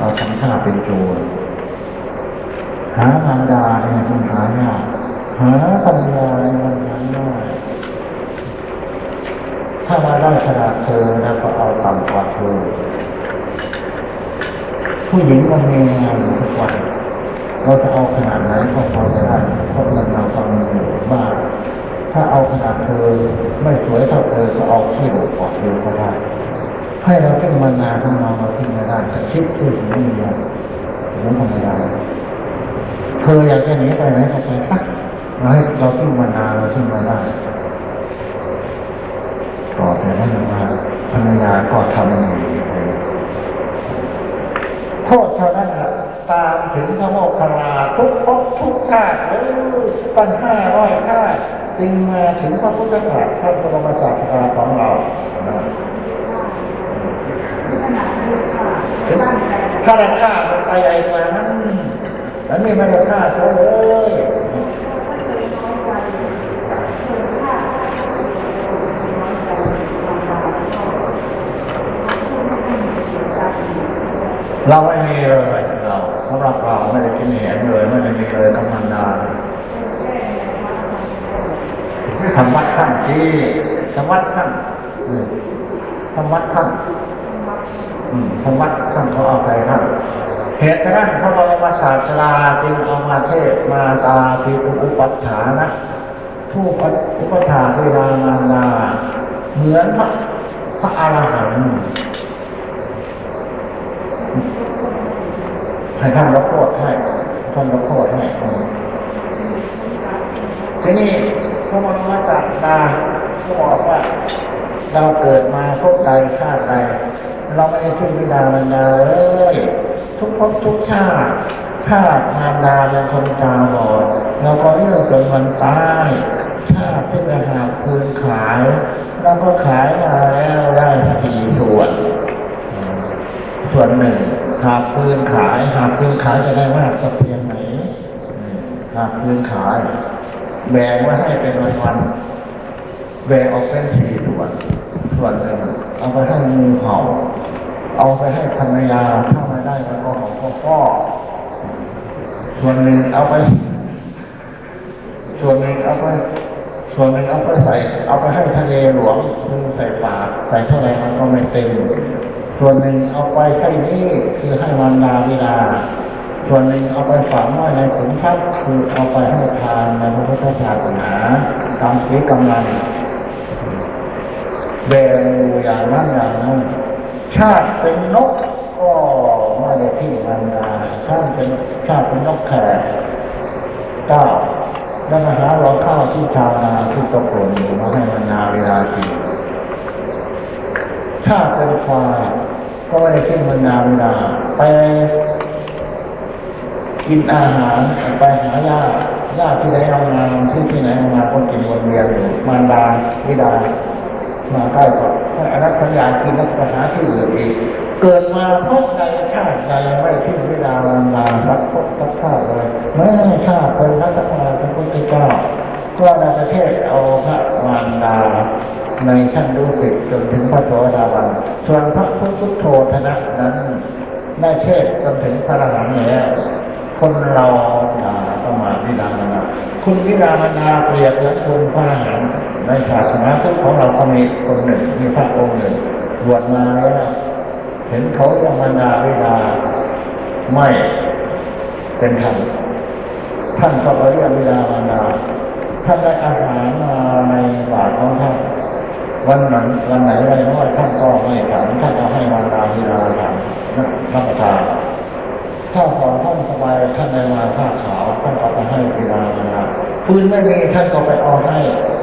เราทำท่าเป็นโจรหามารดาเนี่ยมันหายากหาปัญญาเนี่ยมันหายากถ้าเราได้ขนาดเธอแล้วก็เอาต่ำกว่าเธอผู้หญิงก็มีงานทุกวันเราจะเอาขนาดไหนก็พอจะได้เพราะเงินเราต้องมีอยู่บ้างถ้าเอาขนาดเธอไม่สวยเท่าเธอก็เอาที่หลบกว่าเธอก็ได้ ให้เราขึ้นมานานของเราเราขึ้นไม่ได้ต่คิดที่ถึงนี่เนี่ยผมทำไม่ได้เธออยากจะหนีไปไหนก็ไปสักเราให้เราขึ้นมานานเราขึ้นมาได้ต่อแต่นั้นมาภรรยาก็ทำอย่างนี้ไปโทษเท่านั้นละตามถึงพระโมคคัลลาทุกภพทุกชาติเออตั้งห้าร้อยชาติจึงมาถึงพระพุทธศาสนาพระบรมศาสดาของเรานะ ถ้าได้ฆ่ามันไปใหญ่กว่านั้นแล้วนี่ไม่ได้ฆ่าเขาเลยเราไม่มีเลยเราสำหรับเราไม่ได้กินเห็นเลยไม่ได้มีเลยกำมันดาทำวัดขั้นที่ทำวัดขั้นอืมทำวัดขั้น อืมธรรมะท่านเขาเอาไปท่านเหตุนั้นพระบรมศาสดาจึงเอามาเทศมาตาทีอุปัฏฐานะผู้อุปถาเวลามารดาเหมือนพระพระอรหันต์ให้ท่านรับโทษให้ท่านรับโทษให้ทีนี้พระบรมศาสดาก็บอกว่าเราเกิดมาพบใดชาติใด เราไม่ได้ขึ้นวิดามันเลยทุกภพทุกชาติชาติมารดาเป็นคนตาบอดเราก็เลือกจนวันตายชาติที่ไปหาคืนขายเราก็ขายมาแล้วได้สี่ส่วน ส่วนหนึ่งหากคืนขายหากคืนขายจะได้มากสักเพียงไหนหากคืนขาย แบ่งไว้ให้เป็นวันวันแบ่งออกเป็นสี่ส่วน ส่วนหนึ่งเอาไปให้งูเห่า เอาไปให้ภรรยาถ้าไม่ได้แล้วก็ของพ่อพ่อส่วนหนึ่งเอาไป ส่วนหนึ่งเอาไป ส่วนหนึ่งเอาไปใส่ เอาไปให้ทะเลหลวงคือใส่ปากใส่เท่าไหร่มันก็ไม่เต็ม ส่วนหนึ่งเอาไปให้นี่คือให้มารดาบิดาส่วนหนึ่งเอาไปฝังไว้ในขุมทรัพย์คือเอาไปให้ทานในพระพุทธศาสนาตามที่กำลังแบ่งอยู่อย่างนั้นอย่างนั้น ชาติเป็นนกก็ไม่ได้ที่มันดาชาติเป็นชาติเป็นนกแขกเก้าแล้วมาหาเราข้าวที่ชาวนาที่ตะโกนอยู่มาให้มันนาเวลากินชาติเป็นควายก็ไม่ได้ที่มันนาเวลาไปกินอาหารไปหาญาติญาที่ไหนเอามาที่ที่ไหนเอามาก็กินวนเวียนอยู่มารดาวิดามาใกล้ก่อ นถ้าอนัตสัญญาคือนักปัญหาที่อื่นอีกเกิดมาพบใดชาติใดไม่ทิ้งเวลาลานลาสักพบสักชาติเลยไม่ให้ชาติเป็นพระสัมมาสัมพุทธเจ้าก็ในประเทศเอาพระมารดาในชั้นรู้สึกจนถึงพระโสดาบันส่วนพระพุทธโธธนะนั้นได้เทศจนถึงพระอรหันต์แล้วคนเราอย่าประมาทวิดามานาคุณวิดามานาเปรียบเหมือนคุณพระอรหันต์ ในศาสนาพุทธของเราก็มีคนหนึ่ง มีพระองค์หนึ่งบวชมาแล้วเห็นเขาจะมานาเวิดาไม่เป็นธรรมท่านก็ไปเรียกเวิดามานาท่านได้อาหารมาในบาตรของท่านวันนั้นวันไหนวันน้อยท่านก็ไม่ฉันท่านก็ให้มารดาวิดาฉันรับประทานถ้าขอท่านสบายท่านในมาผ้าขาวท่านก็ไปให้เวิดามานาฟืนไม่มีท่านก็ไปเอาให้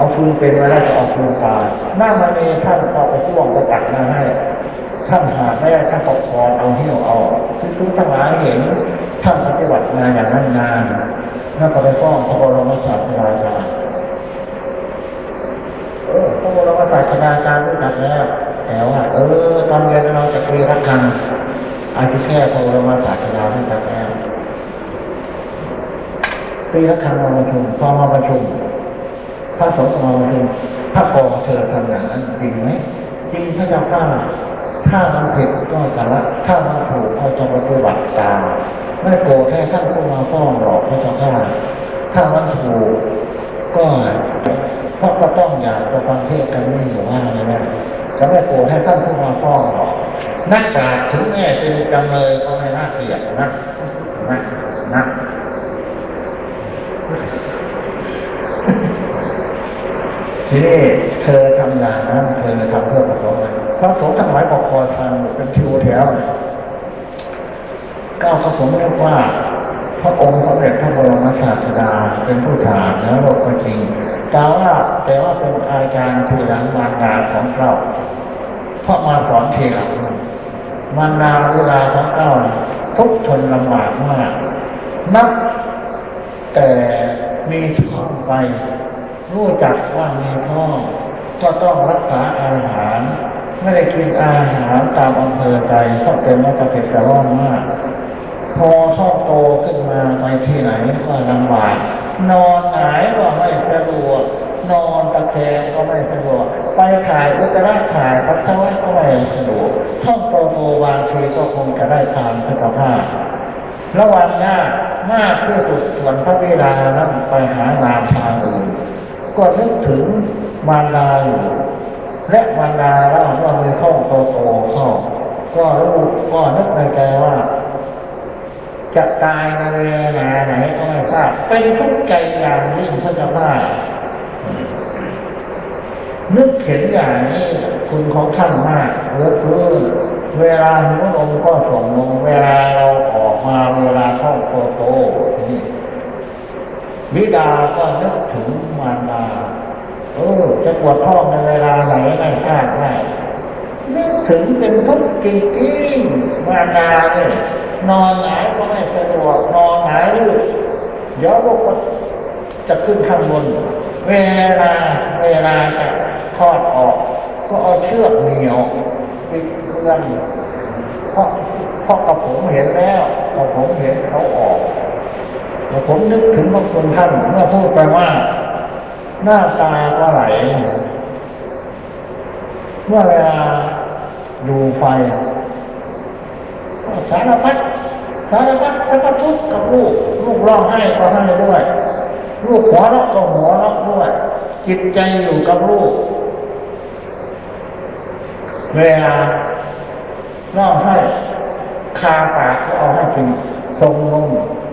เอาฟืนเป็นมาแล้วจะเอาฟืนตายหน้ามันมีท่านก็ไปจ้วงไปตักมาให้ท่านหาไม่ได้ท่านปก็คอนเอาหิ้เอาที่ทุกทั้งหลายเห็นท่านปฏิบัติงานอย่างนั้นนานแล้วก็ไปฟ้องพระบรมศาสดาจารย์เออพระบรมศาสดาจารย์รู้จักแล้วแต่ว่าเออตอนเรียนเราจะคุยรักกันอาทิแค่พระบรมศาสดารู้จักแล้วปีละครั้งมาประชุมพอมาประชุม พระสงฆ์มาประชุมพระโกเธอทำอย่างนั้นจริงไหมจริงพระเจ้าข้าถ้ามันผิดก็จะละถ้ามันถูกก็จะปฏิบัติตามไม่โกรธให้ท่านผู้มาฟ้องหรอกพระเจ้าข้าถ้ามันถูกก็พราะก็ต้องอยากจะฟังเทศกันนี่อยู่ว่าเลยนะจะไม่โกรธให้ท่านผู้มาฟ้องหรอกนักปราชญ์ถึงแม้เป็นจำเลยก็ไม่น่าเกลียดนะนะนะ ทีนี้เธอทำอย่างนั้นเธอทำเพื่อพระสงฆ์พระสงฆ์ทั้งหลายบอกคอยฟังเป็นทิวแถวก้าวพระสงฆ์เรียกว่า พระองค์สมเด็จพระบรมศาสดาเป็นผู้ถามแล้วโลกก็จริงกล่าวว่าแต่ว่าเป็นอาจารย์ทีหลังมารดาของเราเพราะมาสอนทีหลังมารดาเวลาของเก้าทุกข์ทนลำบากมากนับแต่มีท้องไป รู้จักว่ามีท้อก็ต้องรักษาอาหาร ไม่ได้กินอาหารตามอำเภอใจเพราะเป็นมัตเผ็ดกระร้อนมาก พอท้องโตขึ้นมาไปที่ไหนก็ลำบากนอนหายก็ไม่สะดวกนอนตะแคงก็ไม่สะดวกไปถ่ายอุจจาระถ่ายปัสสาวะก็ไม่สะดวกท้องโตโตบางทีก็คงจะได้ทานสุขภาพระหว่างหน้ามากที่สุดส่วนพระบิดานั้นไปหางานทางอื่น ก็นึกถึงมารดาและมารดาเล่าว่ามีท้องโตโตๆเข้าก็รู้ก็นึกในใจว่า จะตายในเวลาไหนก็ไม่ทราบเป็นทุกข์ใจอย่างยิ่งพระเจ้าข้านึกเห็นอย่างนี้คุณของท่านมากเหลือเกินเวลาหิวนมก็ส่งนมเวลาเราออกมาเวลาท้องโตโตนี่ บิดาก็นึกถึงมารดาเออจะปวดท้องในเวลาไหนไม่ทราบได้นึกถึงเป็นทุกข์จริงๆมารดาเนี่ยนอนหงายก็ไม่สะดวกนอนหงายลูกเดี๋ยวลูกก็จะขึ้นข้างบนเวลาเวลาจะคลอดออก ก็เอาเชือกเหนียวปิดเรื่องเพราะเพราะกับผมเห็นแล้วกับผมเห็นเขาออก แต่ผมนึกถึงพระคุณท่านเมื่อพูดไปว่า หน้าตาก็ไหลเมื่อเวลาดูไฟสารพัดสารพัดแล้วก็ทุกข์กับลูก ลูกร้องไห้ก็ให้ด้วย ลูกหัวเราะก็หัวเราะด้วย จิตใจอยู่กับลูก เวลาร้องไห้คาปากก็เอาให้กินส่งนม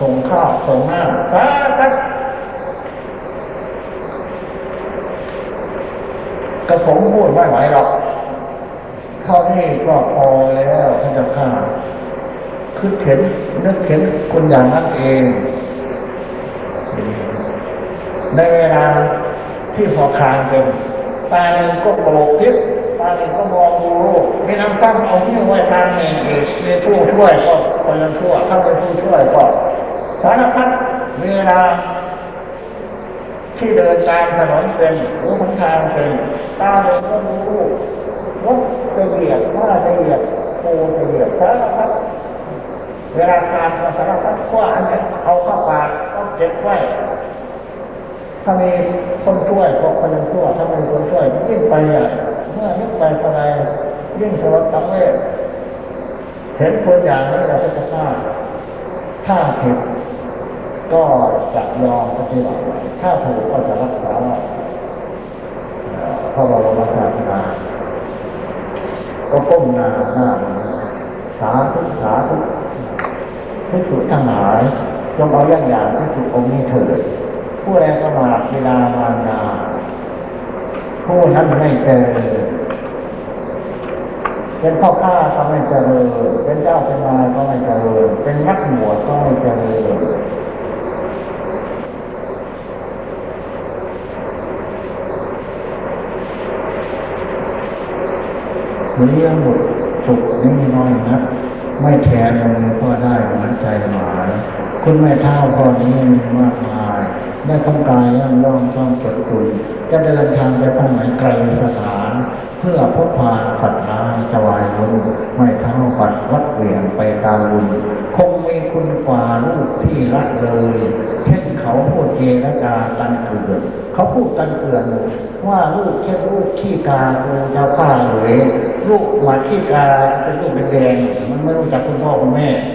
ส่งข้าวส่งน้ำสารพัดกระผมพูดไม่ไหวหรอกเท่านี้ก็พอแล้วท่านเจ้าข้าคือเข็นนึกเข็นคนอย่างนั้นเอง ในเวลาที่พอคานเป็นตาหนึ่งก็โกรธพิษตาหนึ่งก็มองดูโลกมีน้ำซ้ำเอาที่ไว้ทางหนึ่งอีกมีผู้ช่วยก็คนยังชั่วถ้าเป็นผู้ช่วยก็ สารพัดเวลาที่เดินตามถนนเป็นหรือหนทางเป็นตาเดินก็รู้รถจะเหยียบว่าจะเหยียบปูจะเหยียบสารพัดเวลาทานก็สารพัดว้าอันนี้เอาเข้าปากต้องเก็บไว้ถ้ามีคนช่วยก็คนยังช่วยถ้ามีคนช่วยยิ่งไปอะเมื่อนึกไปเท่าไรยิ่งสลดตังเวชเห็นคนอย่างนี้เราจะทราบถ้าผิด ก็จะยอมปฏิบัติถ้าถูกก็จะรักษาพระบรมศาสดาก็ก้มหน้าหน้าสาธุสาธุที่สุดทั้งหลายจงเอาอย่างอย่างที่สุดองค์นี้เถิดผู้แรงประมาทเวลามารดาผู้นั้นไม่เจอเป็นพ่อข้าก็ไม่เจริญเป็นเจ้าเป็นนายก็ไม่เจริญเป็นนักบวชก็ไม่เจริญ เลี้ยงบุตรสุขนี่น้อยนะไม่แทนมันก็ได้หมือนใจหมายคุณแม่เท่าพ่อนี้มีมากมายได้ทำกายย่ำย่องต้องจดตุนจะเดินทางไปทางไหนไกลสถาน เพื่อพบพาปัดน้ำจวายบุญไม่เท่าปัดวัดเหวี่ยงไปตามบุญคงมีคุณกว่าลูกที่รักเลย เช่นเขาพูดเจรจากันเกลื่อนเขาพูดกันเกลื่อนว่าลูกแค่ลูกขี้กาครูเจ้าข้าเลย ลูกหมาขี้กาเป็นลูกเป็นแดงมันไม่รู้จักคุณพ่อคุณแม่